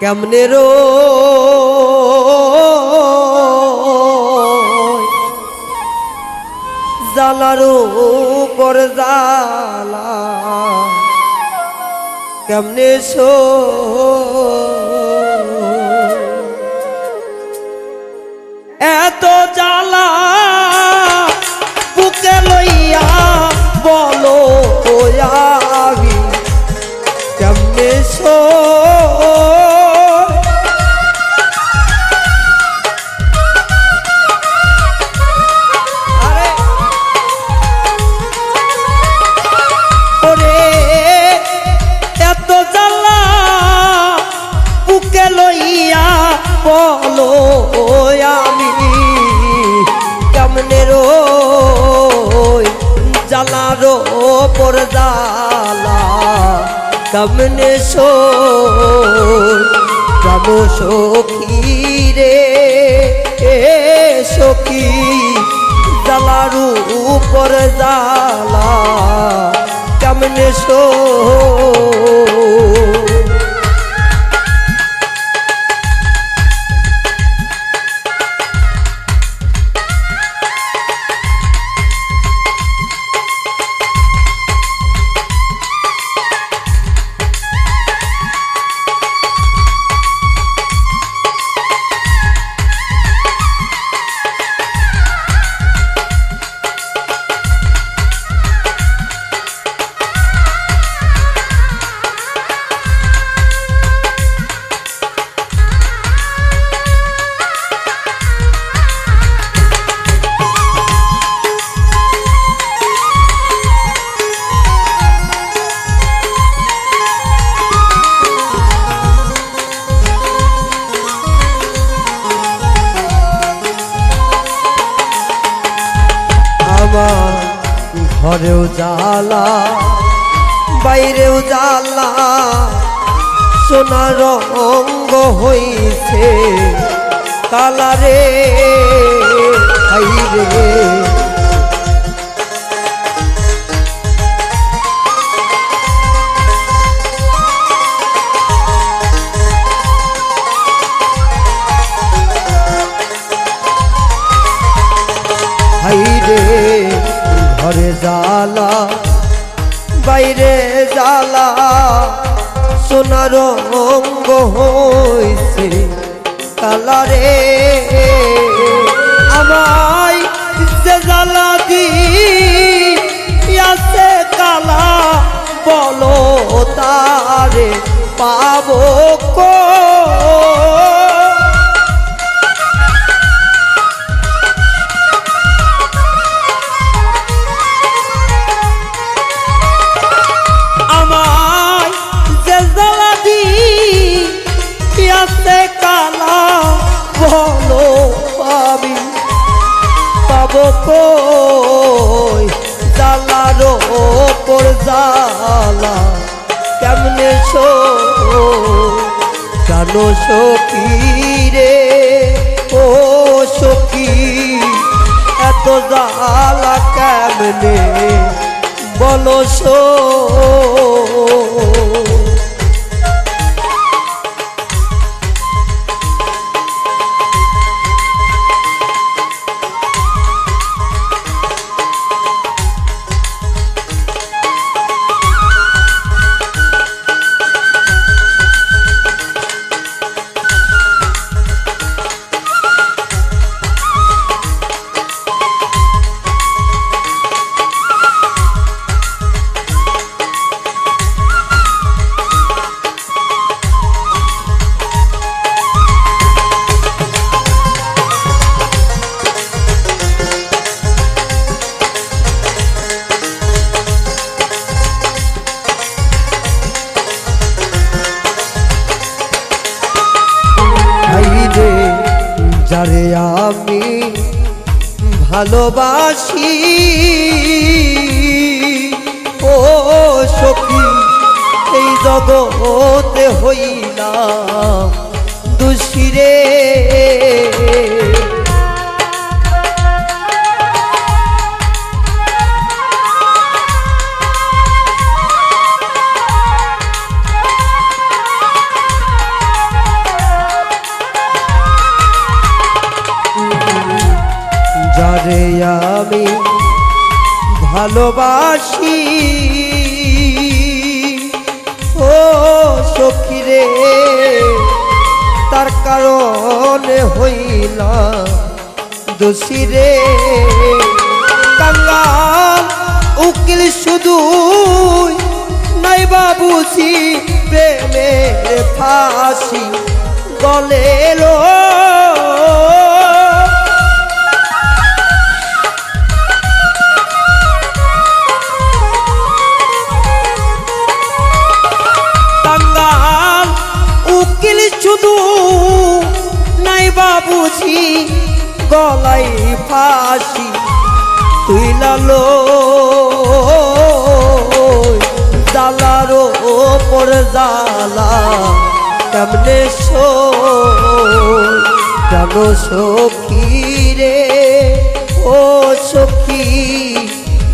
কেমনে রো? জালারো পর জালা কেমনে সো এত জ্বালা বুকে লইয়া বলো ওয়াবি কেমনে সো জ্বালা কেমনে সো যাব সখী রে এ সখী জালারু উপর জালা কমনে সো ঘরেও জ্বালা বাইরেও জ্বালা সোনার অঙ্গ হইছে কালারে হাইরে। ঘরে জ্বালা, বাইরে জ্বালা, সোনার অঙ্গ হইছে কালারে আমায় যে জ্বালা দি আছে কালা, বলো তারে পাবো কো কই? জ্বালার ওপর জ্বালা কেমনে সো জানো সখী রে? ও সখী, এত জ্বালা কেমনে? বলো সো যারে আমি ভালোবাসি। ও সখী এই জগতে হইলাম দুশিরে ভালোবাসি। ও সখী রে, তার কারণে হইলাম দোষী রে। উকিল শুধু নাই বাবুজি প্রেমের ফাঁসি, গলের ফাঁসি তুই লালো জালারো ওপর জালা কেমনে জানো সখী রে? ও সখী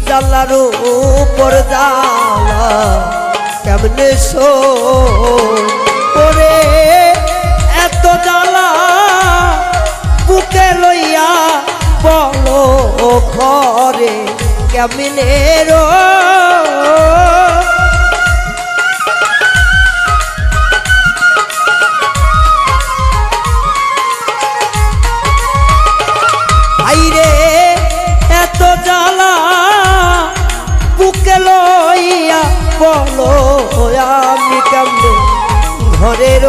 জালারো ওপর জালা কেমনে সো কেমনে রো আইরে এত জ্বালা বুকে লইয়া বলো আমি কেমনে ঘরের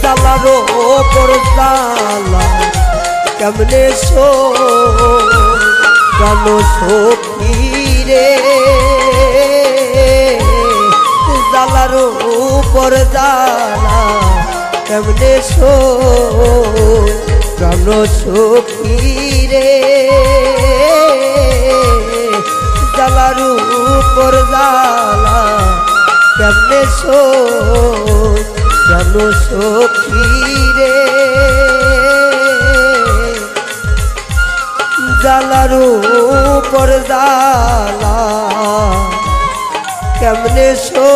জ্বালারো ওপর জ্বালা কেমনে সো জানো সখী রে জ্বালারো উপর জ্বালা কেমনে সো প্রাণ সখী রে জ্বালার উপর জ্বালা কেমনে সো প্রাণ সখী জ্বালার উপর জালা। কেমনে সো